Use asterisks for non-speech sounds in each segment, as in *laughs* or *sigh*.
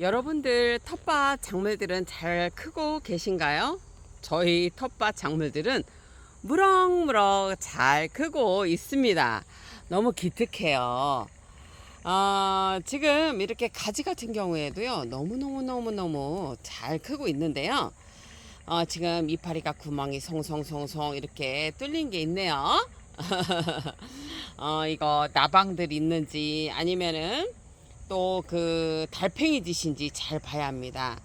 여러분들 텃밭 작물들은 잘 크고 계신가요? 저희 텃밭 작물들은 무럭무럭 잘 크고 있습니다. 너무 기특해요. 어, 지금 이렇게 가지 같은 경우에도요, 너무너무너무너무 잘 크고 있는데요. 어, 지금 이파리가 구멍이 송송송송 이렇게 뚫린 게 있네요. *laughs* 어, 이거 나방들 있는지 아니면은 또 그 달팽이 짓인지 잘 봐야 합니다.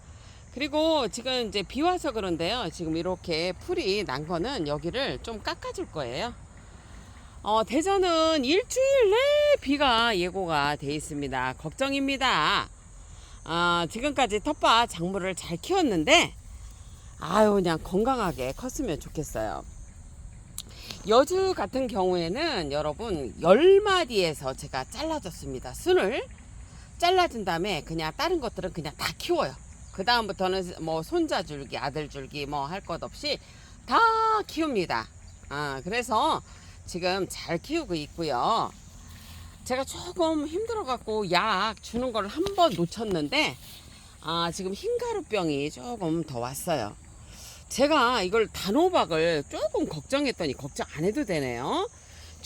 그리고 지금 이제 비 와서 그런데요. 지금 이렇게 풀이 난 거는 여기를 좀 깎아줄 거예요. 어, 대전은 일주일 내 비가 예고가 돼 있습니다. 걱정입니다. 아, 지금까지 텃밭 작물을 잘 키웠는데, 아유, 그냥 건강하게 컸으면 좋겠어요. 여주 같은 경우에는 여러분 10마리에서 제가 잘라줬습니다. 순을 잘라준 다음에 그냥 다른 것들은 그냥 다 키워요. 그 다음부터는 뭐 손자 줄기, 아들 줄기 뭐 할 것 없이 다 키웁니다. 아, 그래서 지금 잘 키우고 있고요. 제가 조금 힘들어갖고 약 주는 걸 한 번 놓쳤는데, 아, 지금 흰가루병이 조금 더 왔어요. 제가 이걸 단호박을 조금 걱정했더니 걱정 안 해도 되네요.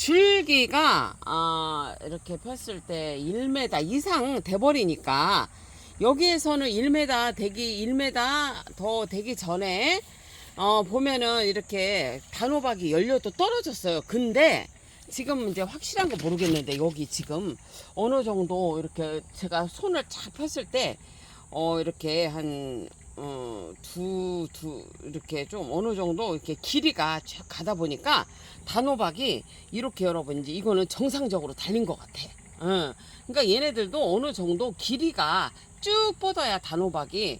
줄기가 아, 이렇게 폈을 때 1m 이상 돼버리니까 여기에서는 1m 되기 1m 더 되기 전에 어, 보면은 이렇게 단호박이 열려도 떨어졌어요. 근데 지금 이제 확실한 거 모르겠는데 여기 지금 어느 정도 이렇게 제가 손을 쫙 폈을 때 어, 이렇게 한 어, 두, 두, 이렇게 좀 어느 정도 이렇게 길이가 쭉 가다 보니까 단호박이 이렇게 여러분 이제 이거는 정상적으로 달린 것 같아. 어, 그러니까 얘네들도 어느 정도 길이가 쭉 뻗어야 단호박이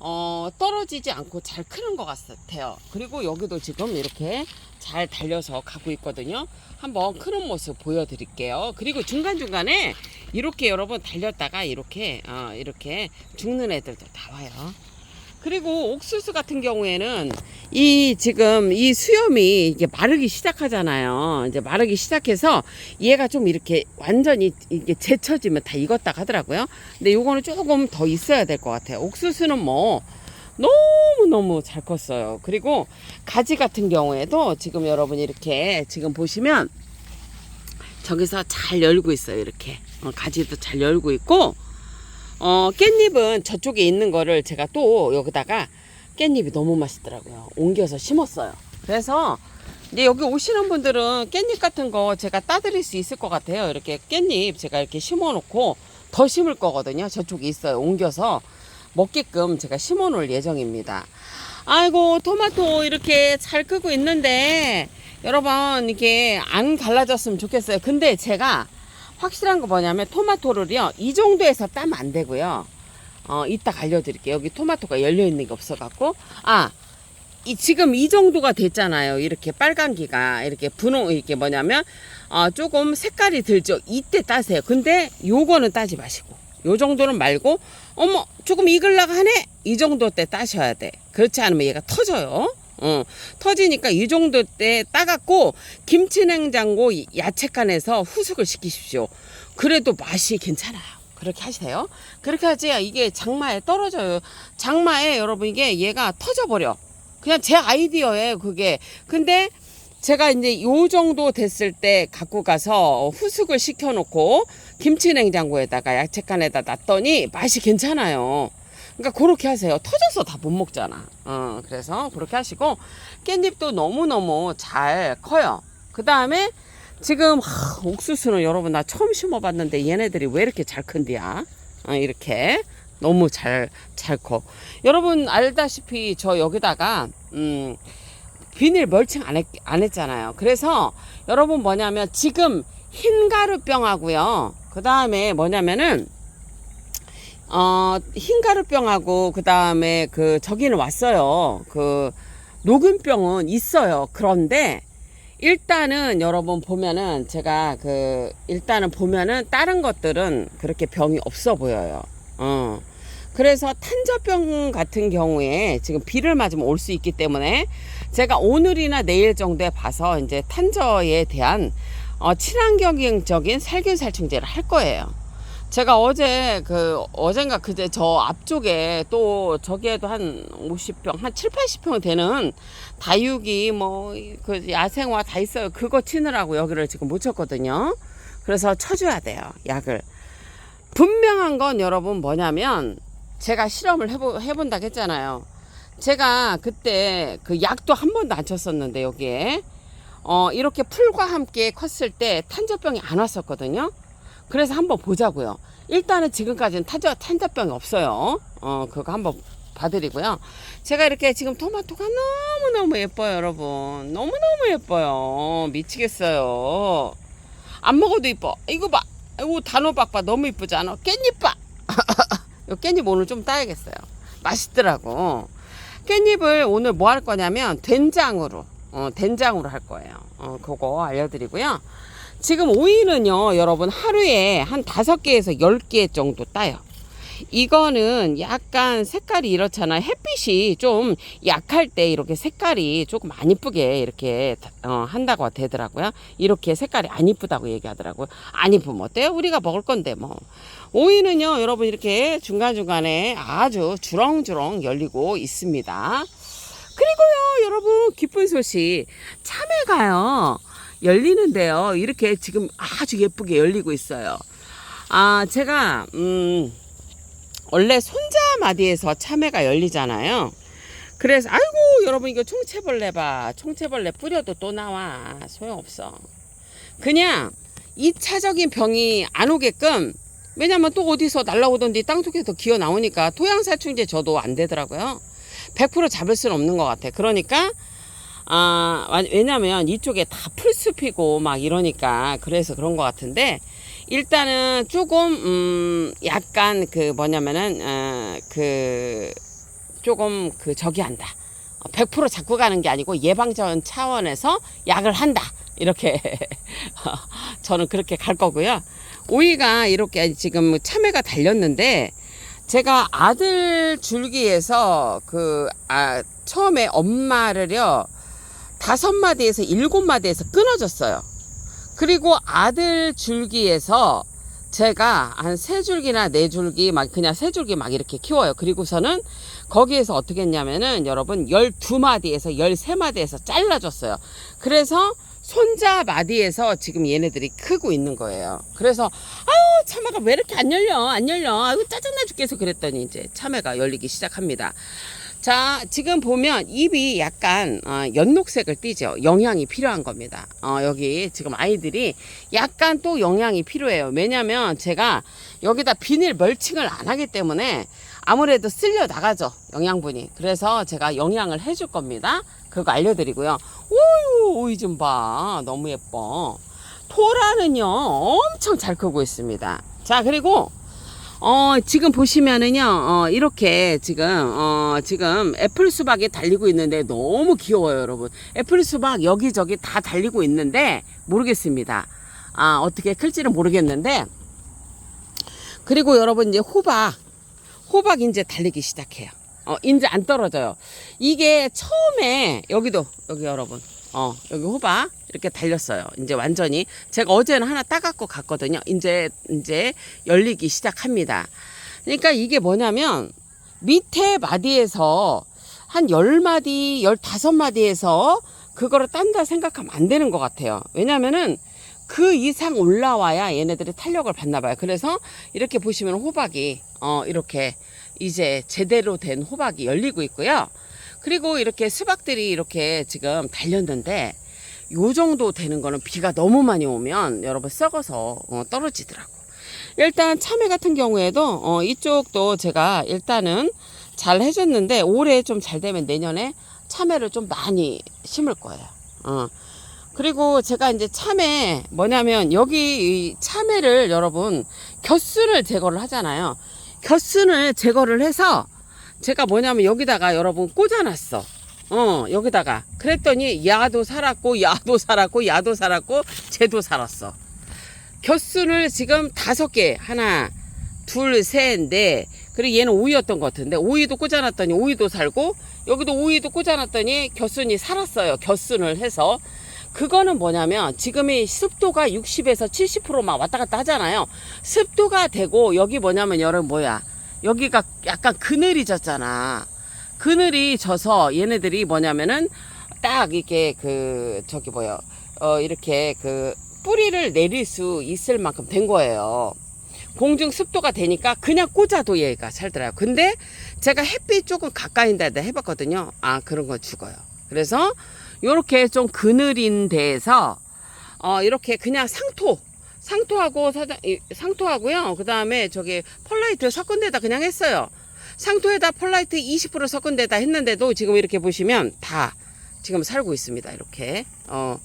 어, 떨어지지 않고 잘 크는 것 같아요. 그리고 여기도 지금 이렇게 잘 달려서 가고 있거든요. 한번 크는 모습 보여드릴게요. 그리고 중간중간에 이렇게 여러분 달렸다가 이렇게, 어, 이렇게 죽는 애들도 나와요. 그리고 옥수수 같은 경우에는 이 지금 이 수염이 이게 마르기 시작하잖아요. 이제 마르기 시작해서 얘가 좀 이렇게 완전히 이게 제쳐지면 다 익었다 하더라고요. 근데 요거는 조금 더 있어야 될 것 같아요. 옥수수는 뭐 너무너무 잘 컸어요. 그리고 가지 같은 경우에도 지금 여러분 이렇게 지금 보시면 저기서 잘 열고 있어요. 이렇게 어, 가지도 잘 열고 있고 어, 깻잎은 저쪽에 있는 거를 제가 또 여기다가 깻잎이 너무 맛있더라고요. 옮겨서 심었어요. 그래서 이제 여기 오시는 분들은 깻잎 같은 거 제가 따드릴 수 있을 것 같아요. 이렇게 깻잎 제가 이렇게 심어 놓고 더 심을 거거든요. 저쪽에 있어요. 옮겨서 먹게끔 제가 심어 놓을 예정입니다. 아이고, 토마토 이렇게 잘 크고 있는데 여러분 이게 안 갈라졌으면 좋겠어요. 근데 제가 확실한 거 뭐냐면 토마토를요 이 정도에서 따면 안 되고요. 어 이따 알려드릴게요. 여기 토마토가 열려 있는 게 없어 갖고. 아 이 지금 이 정도가 됐잖아요. 이렇게 빨간기가. 이렇게 분홍 이렇게 뭐냐면 어 조금 색깔이 들죠. 이때 따세요. 근데 요거는 따지 마시고. 요 정도는 말고 어머 조금 익을라가 하네? 이 정도 때 따셔야 돼. 그렇지 않으면 얘가 터져요 어, 터지니까 이 정도 때 따갖고 김치냉장고 야채칸에서 후숙을 시키십시오. 그래도 맛이 괜찮아요. 그렇게 하세요. 그렇게 하지 이게 장마에 떨어져요. 장마에 여러분 이게 얘가 터져버려. 그냥 제 아이디어예요 그게. 근데 제가 이제 요 정도 됐을 때 갖고 가서 후숙을 시켜놓고 김치냉장고에다가 야채칸에다 놨더니 맛이 괜찮아요. 그러니까 그렇게 하세요. 터져서 다 못 먹잖아. 어, 그래서 그렇게 하시고 깻잎도 너무너무 잘 커요. 그 다음에 지금 하, 옥수수는 여러분 나 처음 심어봤는데 얘네들이 왜 이렇게 잘 큰디야? 어, 이렇게 너무 잘 잘 커. 여러분 알다시피 저 여기다가 음, 비닐 멀칭 안, 했, 안 했잖아요. 그래서 여러분 뭐냐면 지금 흰 가루병하고요. 그 다음에 뭐냐면은 어, 흰가루병하고 그 다음에 그 저기는 왔어요. 그 녹균병은 있어요. 그런데 일단은 여러분 보면은 제가 그 일단은 보면은 다른 것들은 그렇게 병이 없어 보여요. 어. 그래서 탄저병 같은 경우에 지금 비를 맞으면 올 수 있기 때문에 제가 오늘이나 내일 정도에 봐서 이제 탄저에 대한 어, 친환경적인 살균 살충제를 할 거예요. 제가 어제 그 어젠가 그제 저 앞쪽에 또 저기에도 한 50평 한 7, 80평 되는 다육이 뭐 그 야생화 다 있어요. 그거 치느라고 여기를 지금 못 쳤거든요. 그래서 쳐줘야 돼요. 약을. 분명한 건 여러분 뭐냐면 제가 실험을 해보, 해본다고 했잖아요. 제가 그때 그 약도 한 번도 안 쳤었는데 여기에 어 이렇게 풀과 함께 컸을 때 탄저병이 안 왔었거든요. 그래서 한번 보자고요. 일단은 지금까지는 탄저 탄저병이 없어요. 어 그거 한번 봐드리고요. 제가 이렇게 지금 토마토가 너무 너무 예뻐요, 여러분. 너무 너무 예뻐요. 미치겠어요. 안 먹어도 이뻐. 이거 봐. 이거 단호박 봐. 너무 이쁘지 않아? 깻잎 봐. 이 깻잎 오늘 좀 따야겠어요. 맛있더라고. 깻잎을 오늘 뭐 할 거냐면 된장으로 어, 된장으로 할 거예요. 어, 그거 알려드리고요. 지금 오이는요, 여러분 하루에 한 다섯 개에서 열 개 정도 따요. 이거는 약간 색깔이 이렇잖아요. 햇빛이 좀 약할 때 이렇게 색깔이 조금 안 이쁘게 이렇게 어, 한다고 되더라고요. 이렇게 색깔이 안 이쁘다고 얘기하더라고요. 안 이쁘면 어때요? 우리가 먹을 건데 뭐. 오이는요, 여러분 이렇게 중간중간에 아주 주렁주렁 열리고 있습니다. 그리고요, 여러분 기쁜 소식. 참외가요. 열리는데요. 이렇게 지금 아주 예쁘게 열리고 있어요. 아, 제가 음 원래 손자마디에서 참외가 열리잖아요. 그래서 아이고 여러분 이거 총채벌레 봐. 총채벌레 뿌려도 또 나와. 소용없어. 그냥 2차적인 병이 안 오게끔 왜냐면 또 어디서 날라오던지 땅속에서 기어 나오니까 토양살충제 저도 안 되더라고요. 100% 잡을 수는 없는 것 같아. 그러니까 아 왜냐면 이쪽에 다 풀숲이고 막 이러니까 그래서 그런 것 같은데 일단은 조금 음 약간 그 뭐냐면은 어 그 조금 그 저기 한다. 100% 잡고 가는 게 아니고 예방전 차원에서 약을 한다. 이렇게 *laughs* 저는 그렇게 갈 거고요. 오이가 이렇게 지금 참외가 달렸는데 제가 아들 줄기에서 그 아, 처음에 엄마를요 다섯 마디에서 일곱 마디에서 끊어졌어요. 그리고 아들 줄기에서 제가 한 세 줄기나 네 줄기 막 그냥 세 줄기 막 이렇게 키워요. 그리고서는 거기에서 어떻게 했냐면은 여러분 12마디에서 13마디에서 잘라줬어요. 그래서 손자 마디에서 지금 얘네들이 크고 있는 거예요. 그래서 아유 참외가 왜 이렇게 안 열려 안 열려 아유 짜증나 죽겠어 그랬더니 이제 참외가 열리기 시작합니다. 자 지금 보면 잎이 약간 어, 연녹색을 띠죠. 영양이 필요한 겁니다. 어, 여기 지금 아이들이 약간 또 영양이 필요해요. 왜냐면 제가 여기다 비닐 멀칭을 안 하기 때문에 아무래도 쓸려 나가죠 영양분이. 그래서 제가 영양을 해줄 겁니다. 그거 알려드리고요. 오유 오이 좀 봐. 너무 예뻐. 토라는요 엄청 잘 크고 있습니다. 자 그리고 어, 지금 보시면은요, 어, 이렇게 지금, 어, 지금 애플 수박이 달리고 있는데 너무 귀여워요, 여러분. 애플 수박 여기저기 다 달리고 있는데, 모르겠습니다. 아, 어떻게 클지는 모르겠는데, 그리고 여러분 이제 호박, 호박 이제 달리기 시작해요. 어, 이제 안 떨어져요. 이게 처음에, 여기도, 여기 여러분. 어, 여기 호박 이렇게 달렸어요. 이제 완전히 제가 어제는 하나 따갖고 갔거든요. 이제 이제 열리기 시작합니다. 그러니까 이게 뭐냐면 밑에 마디에서 한 10마디, 15마디에서 그거를 딴다 생각하면 안 되는 것 같아요. 왜냐면은 그 이상 올라와야 얘네들이 탄력을 받나 봐요. 그래서 이렇게 보시면 호박이 어 이렇게 이제 제대로 된 호박이 열리고 있고요. 그리고 이렇게 수박들이 이렇게 지금 달렸는데 요 정도 되는 거는 비가 너무 많이 오면 여러분 썩어서 어, 떨어지더라고. 일단 참외 같은 경우에도 어, 이쪽도 제가 일단은 잘 해줬는데 올해 좀 잘 되면 내년에 참외를 좀 많이 심을 거예요. 어. 그리고 제가 이제 참외 뭐냐면 여기 이 참외를 여러분 곁순을 제거를 하잖아요. 곁순을 제거를 해서 제가 뭐냐면 여기다가 여러분 꽂아놨어. 어, 여기다가. 그랬더니 야도 살았고, 야도 살았고, 야도 살았고, 쟤도 살았어. 곁순을 지금 다섯 개. 하나, 둘, 셋, 넷. 그리고 얘는 오이였던 것 같은데, 오이도 꽂아놨더니 오이도 살고, 여기도 오이도 꽂아놨더니 곁순이 살았어요. 곁순을 해서. 그거는 뭐냐면 지금이 습도가 60에서 70%막 왔다 갔다 하잖아요. 습도가 되고 여기 뭐냐면 여러분 뭐야? 여기가 약간 그늘이 졌잖아. 그늘이 져서 얘네들이 뭐냐면은 딱 이렇게 그 저기 뭐야? 어 이렇게 그 뿌리를 내릴 수 있을 만큼 된 거예요. 공중 습도가 되니까 그냥 꽂아도 얘가 살더라고요. 근데 제가 햇빛 조금 가까이 데다 해봤거든요. 아 그런 거 죽어요. 그래서 요렇게 좀 그늘인 데에서 어 이렇게 그냥 상토 상토하고 사장 이, 상토하고요. 그 다음에 저기 펄라이트 섞은 데다 그냥 했어요. 상토에다 펄라이트 20% 섞은 데다 했는데도 지금 이렇게 보시면 다 지금 살고 있습니다. 이렇게 어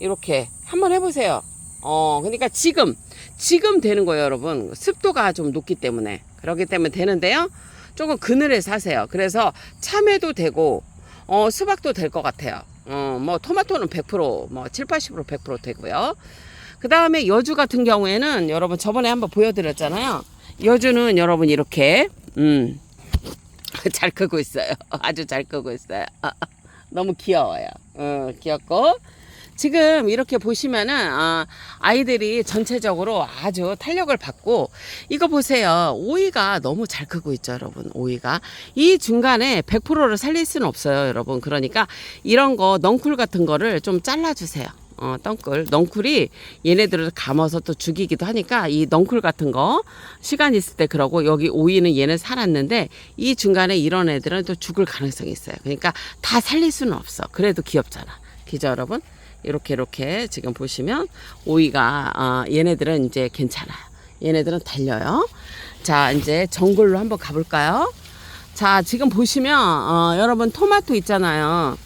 이렇게 한번 해보세요. 어 그러니까 지금 지금 되는 거예요, 여러분. 습도가 좀 높기 때문에 그렇기 때문에 되는데요. 조금 그늘에 사세요. 그래서 참외도 되고 어 수박도 될 것 같아요. 어 뭐 토마토는 100%뭐 7, 80% 100% 되고요. 그 다음에 여주 같은 경우에는 여러분 저번에 한번 보여드렸잖아요. 여주는 여러분 이렇게 음. *laughs* 잘 크고 있어요. *laughs* 아주 잘 크고 있어요. *laughs* 너무 귀여워요. 어, 귀엽고 지금 이렇게 보시면은 아, 아이들이 전체적으로 아주 탄력을 받고 이거 보세요. 오이가 너무 잘 크고 있죠, 여러분. 오이가 이 중간에 100%를 살릴 수는 없어요, 여러분. 그러니까 이런 거 넝쿨 같은 거를 좀 잘라주세요. 어, 덩쿨. 넝쿨이 얘네들을 감아서 또 죽이기도 하니까 이 넝쿨 같은 거 시간 있을 때 그러고 여기 오이는 얘는 살았는데 이 중간에 이런 애들은 또 죽을 가능성이 있어요. 그러니까 다 살릴 수는 없어. 그래도 귀엽잖아. 기죠, 여러분? 이렇게 이렇게 지금 보시면 오이가 어, 얘네들은 이제 괜찮아요. 얘네들은 달려요. 자, 이제 정글로 한번 가볼까요? 자, 지금 보시면 어, 여러분 토마토 있잖아요.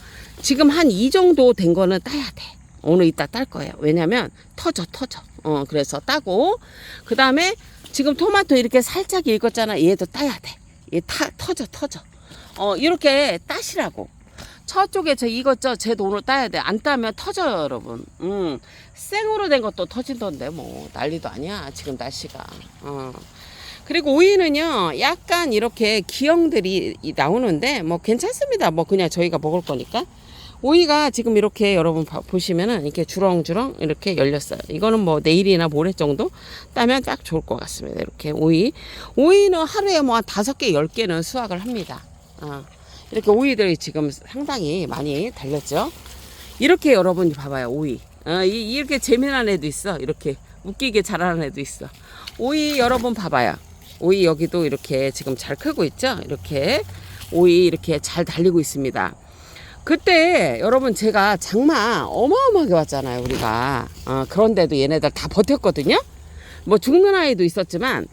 지금 한 이 정도 된 거는 따야 돼. 오늘 이따 딸 거예요. 왜냐면 터져 터져. 어 그래서 따고 그 다음에 지금 토마토 이렇게 살짝 익었잖아. 얘도 따야 돼. 얘 타, 터져 터져. 어 이렇게 따시라고. 저쪽에 저 익었죠. 쟤도 오늘 따야 돼. 안 따면 터져요, 여러분. 음 생으로 된 것도 터진던데 뭐 난리도 아니야. 지금 날씨가. 어. 그리고 오이는요, 약간 이렇게 기형들이 이- 나오는데, 뭐 괜찮습니다. 뭐 그냥 저희가 먹을 거니까. 오이가 지금 이렇게 여러분 봐- 보시면은 이렇게 주렁주렁 이렇게 열렸어요. 이거는 뭐 내일이나 모레 정도 따면 딱 좋을 것 같습니다. 이렇게 오이. 오이는 하루에 뭐 한 다섯 개, 열 개는 수확을 합니다. 어. 이렇게 오이들이 지금 상당히 많이 달렸죠. 이렇게 여러분 봐봐요, 오이. 어, 이, 이렇게 재미난 애도 있어. 이렇게 웃기게 자라는 애도 있어. 오이 여러분 봐봐요. 오이 여기도 이렇게 지금 잘 크고 있죠? 이렇게 오이 이렇게 잘 달리고 있습니다. 그때 여러분 제가 장마 어마어마하게 왔잖아요 우리가. 어, 그런데도 얘네들 다 버텼거든요. 뭐 죽는 아이도 있었지만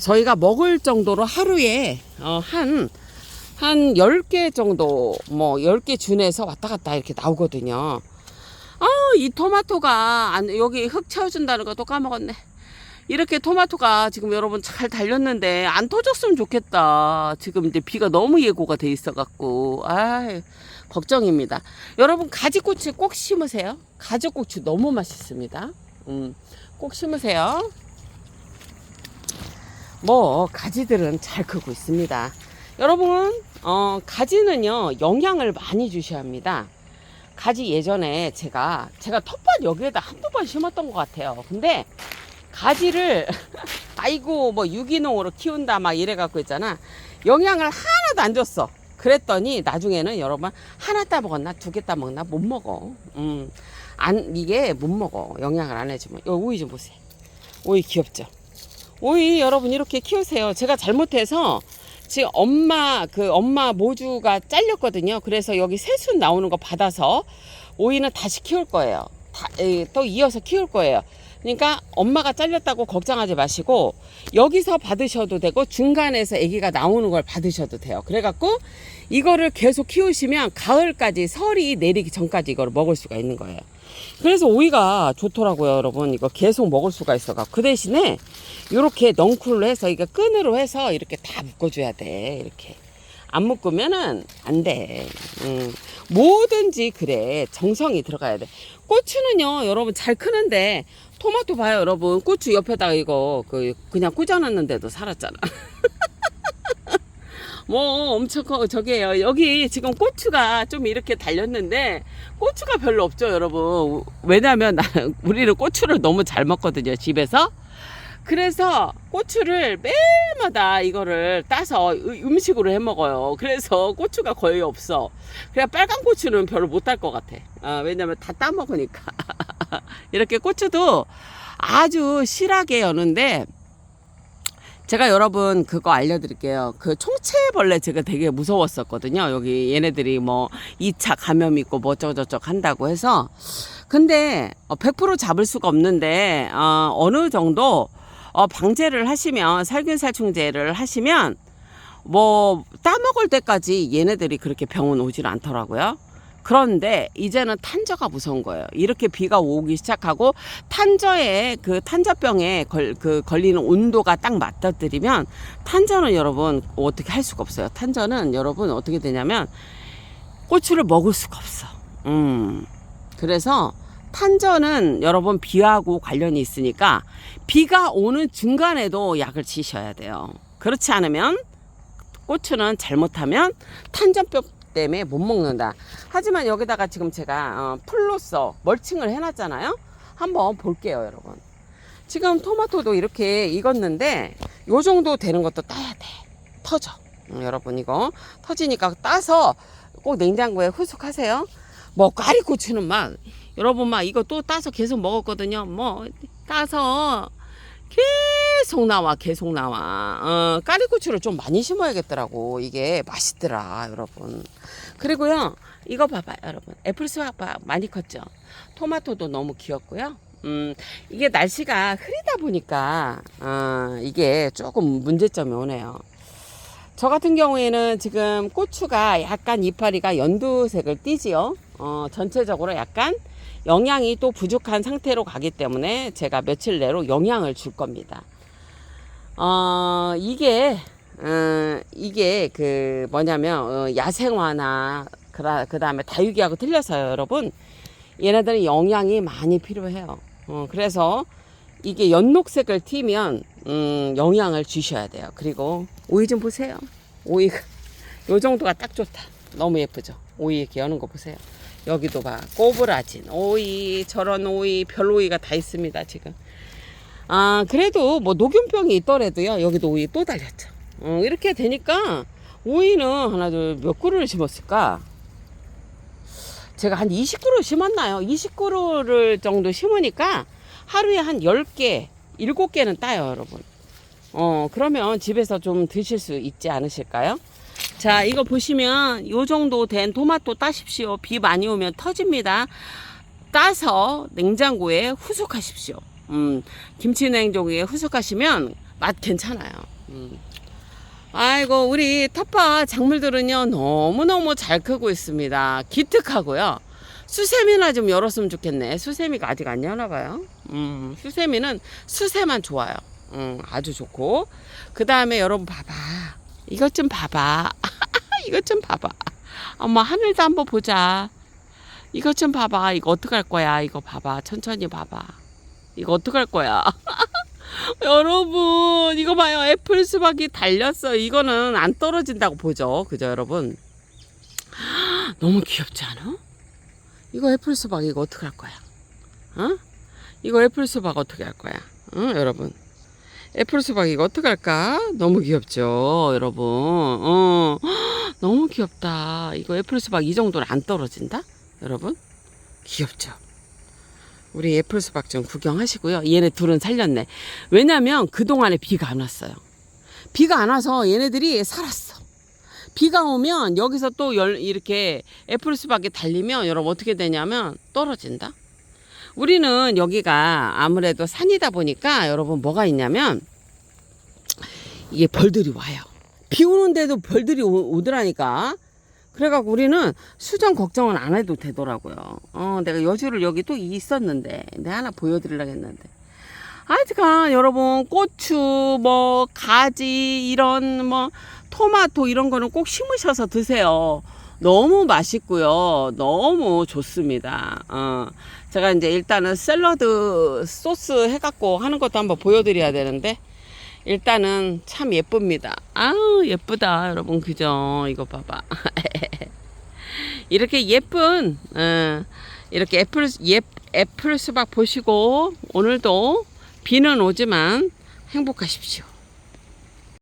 저희가 먹을 정도로 하루에 어, 한, 한 10개 정도 뭐 10개 준해서 왔다 갔다 이렇게 나오거든요. 아, 이 토마토가 안, 여기 흙 채워준다는 것도 까먹었네. 이렇게 토마토가 지금 여러분 잘 달렸는데 안 터졌으면 좋겠다. 지금 이제 비가 너무 예고가 돼 있어갖고. 아 걱정입니다. 여러분 가지고추 꼭 심으세요. 가지고추 너무 맛있습니다. 음, 꼭 심으세요. 뭐 가지들은 잘 크고 있습니다. 여러분 어, 가지는요 영양을 많이 주셔야 합니다. 가지 예전에 제가 제가 텃밭 여기에다 한두 번 심었던 것 같아요. 근데 가지를 *laughs* 아이고 뭐 유기농으로 키운다 막 이래 갖고 있잖아 영양을 하나도 안 줬어 그랬더니 나중에는 여러분 하나 따 먹었나 두 개 따 먹나 못 먹어. 음 안 이게 못 먹어. 영양을 안 해주면. 요 오이 좀 보세요. 오이 귀엽죠? 오이 여러분 이렇게 키우세요. 제가 잘못해서 지금 엄마 그 엄마 모주가 잘렸거든요. 그래서 여기 새순 나오는 거 받아서 오이는 다시 키울 거예요. 다, 에, 또 이어서 키울 거예요 그러니까 엄마가 잘렸다고 걱정하지 마시고 여기서 받으셔도 되고 중간에서 아기가 나오는 걸 받으셔도 돼요. 그래갖고 이거를 계속 키우시면 가을까지 설이 내리기 전까지 이걸 먹을 수가 있는 거예요. 그래서 오이가 좋더라고요, 여러분. 이거 계속 먹을 수가 있어가. 그 대신에 이렇게 넝쿨로 해서 이거 끈으로 해서 이렇게 다 묶어줘야 돼. 이렇게 안 묶으면은 안 돼. 음, 뭐든지 그래 정성이 들어가야 돼. 고추는요, 여러분 잘 크는데 토마토 봐요, 여러분. 고추 옆에다가 이거 그 그냥 꽂아놨는데도 살았잖아. *laughs* 뭐 엄청 커 저게요. 여기 지금 고추가 좀 이렇게 달렸는데 고추가 별로 없죠, 여러분. 왜냐면 나, 우리는 고추를 너무 잘 먹거든요, 집에서. 그래서 고추를 매일마다 이거를 따서 의- 음식으로 해 먹어요. 그래서 고추가 거의 없어. 그냥 빨간 고추는 별로 못 딸 것 같아. 아, 왜냐면 다 따 먹으니까. *laughs* 이렇게 고추도 아주 실하게 여는데 제가 여러분 그거 알려드릴게요. 그 총체벌레 제가 되게 무서웠었거든요. 여기 얘네들이 뭐 2차 감염 있고 뭐 어쩌고저쩌고 한다고 해서. 근데 어, 100% 잡을 수가 없는데 어, 어느 정도 어, 방제를 하시면 살균살충제를 하시면 뭐 따먹을 때까지 얘네들이 그렇게 병원 오질 않더라고요. 그런데 이제는 탄저가 무서운 거예요. 이렇게 비가 오기 시작하고 탄저에 그 탄저병에 걸, 그 걸리는 온도가 딱 맞닥뜨리면 탄저는 여러분 어떻게 할 수가 없어요. 탄저는 여러분 어떻게 되냐면 고추를 먹을 수가 없어. 음. 그래서 탄저는 여러분 비하고 관련이 있으니까 비가 오는 중간에도 약을 치셔야 돼요. 그렇지 않으면 고추는 잘못하면 탄저병 때문에 못 먹는다. 하지만 여기다가 지금 제가 어, 풀로써 멀칭을 해놨잖아요. 한번 볼게요, 여러분. 지금 토마토도 이렇게 익었는데 요 정도 되는 것도 따야 돼. 터져. 음, 여러분 이거 터지니까 따서 꼭 냉장고에 후숙하세요. 뭐 꽈리고추는 막 여러분 막 이거 또 따서 계속 먹었거든요. 뭐 따서 계속 나와 계속 나와. 어, 까리고추를 좀 많이 심어야겠더라고. 이게 맛있더라 여러분. 그리고요 이거 봐봐 여러분. 애플스와 많이 컸죠? 토마토도 너무 귀엽고요. 음 이게 날씨가 흐리다 보니까 어, 이게 조금 문제점이 오네요. 저 같은 경우에는 지금 고추가 약간 이파리가 연두색을 띠지요. 어, 전체적으로 약간 영양이 또 부족한 상태로 가기 때문에 제가 며칠 내로 영양을 줄 겁니다. 어, 이게, 어, 이게 그 뭐냐면, 어, 야생화나, 그 다음에 다육이하고 틀려서요, 여러분. 얘네들은 영양이 많이 필요해요. 어, 그래서 이게 연녹색을 튀면, 음, 영양을 주셔야 돼요. 그리고 오이 좀 보세요. 오이가, 요 정도가 딱 좋다. 너무 예쁘죠? 오이 이렇게 여는 거 보세요. 여기도 봐. 꼬부라진 오이, 저런 오이, 별 오이가 다 있습니다, 지금. 아, 그래도 뭐 녹균병이 있더라도요, 여기도 오이 또 달렸죠. 어, 이렇게 되니까 오이는 하나, 둘, 몇 그루를 심었을까? 제가 한 20그루 심었나요? 20그루를 정도 심으니까 하루에 한 10개, 7개는 따요, 여러분. 어, 그러면 집에서 좀 드실 수 있지 않으실까요? 자, 이거 보시면 요 정도 된 토마토 따십시오. 비 많이 오면 터집니다. 따서 냉장고에 후숙하십시오. 음, 김치 냉장고에 후숙하시면 맛 괜찮아요. 음. 아이고, 우리 텃밭 작물들은요, 너무너무 잘 크고 있습니다. 기특하고요. 수세미나 좀 열었으면 좋겠네. 수세미가 아직 안 여나 봐요. 음, 수세미는 수세만 좋아요. 음, 아주 좋고. 그 다음에 여러분 봐봐. 이것 좀 봐봐. *laughs* 이것 좀 봐봐. 엄마 하늘도 한번 보자. 이것 좀 봐봐. 이거 어떡할 거야? 이거 봐봐. 천천히 봐봐. 이거 어떡할 거야? *laughs* 여러분, 이거 봐요. 애플 수박이 달렸어. 이거는 안 떨어진다고 보죠. 그죠, 여러분? *gasps* 너무 귀엽지 않아? 이거 애플 수박 이거 어떡할 거야? 어? 이거 애플 수박 어떻게 할 거야? 응, 여러분? 애플 수박 이거 어떡할까? 너무 귀엽죠, 여러분. 어, *gasps* 너무 귀엽다. 이거 애플 수박 이 정도는 안 떨어진다? 여러분? 귀엽죠? 우리 애플 수박 좀 구경하시고요. 얘네 둘은 살렸네. 왜냐면 그 동안에 비가 안 왔어요. 비가 안 와서 얘네들이 살았어. 비가 오면 여기서 또 열, 이렇게 애플 수박이 달리면 여러분 어떻게 되냐면 떨어진다? 우리는 여기가 아무래도 산이다 보니까 여러분 뭐가 있냐면 이게 벌들이 와요. 비 오는데도 벌들이 오, 오더라니까. 그래갖고 우리는 수정 걱정은 안 해도 되더라고요. 어, 내가 여주를 여기 또 있었는데, 내가 하나 보여드리려고 했는데. 하여튼간 여러분, 고추, 뭐, 가지, 이런 뭐, 토마토 이런 거는 꼭 심으셔서 드세요. 너무 맛있고요. 너무 좋습니다. 어, 제가 이제 일단은 샐러드 소스 해갖고 하는 것도 한번 보여드려야 되는데, 일단은 참 예쁩니다. 아우 예쁘다 여러분 그죠? 이거 봐봐. *laughs* 이렇게 예쁜 어, 이렇게 애플 예, 애플 수박 보시고 오늘도 비는 오지만 행복하십시오.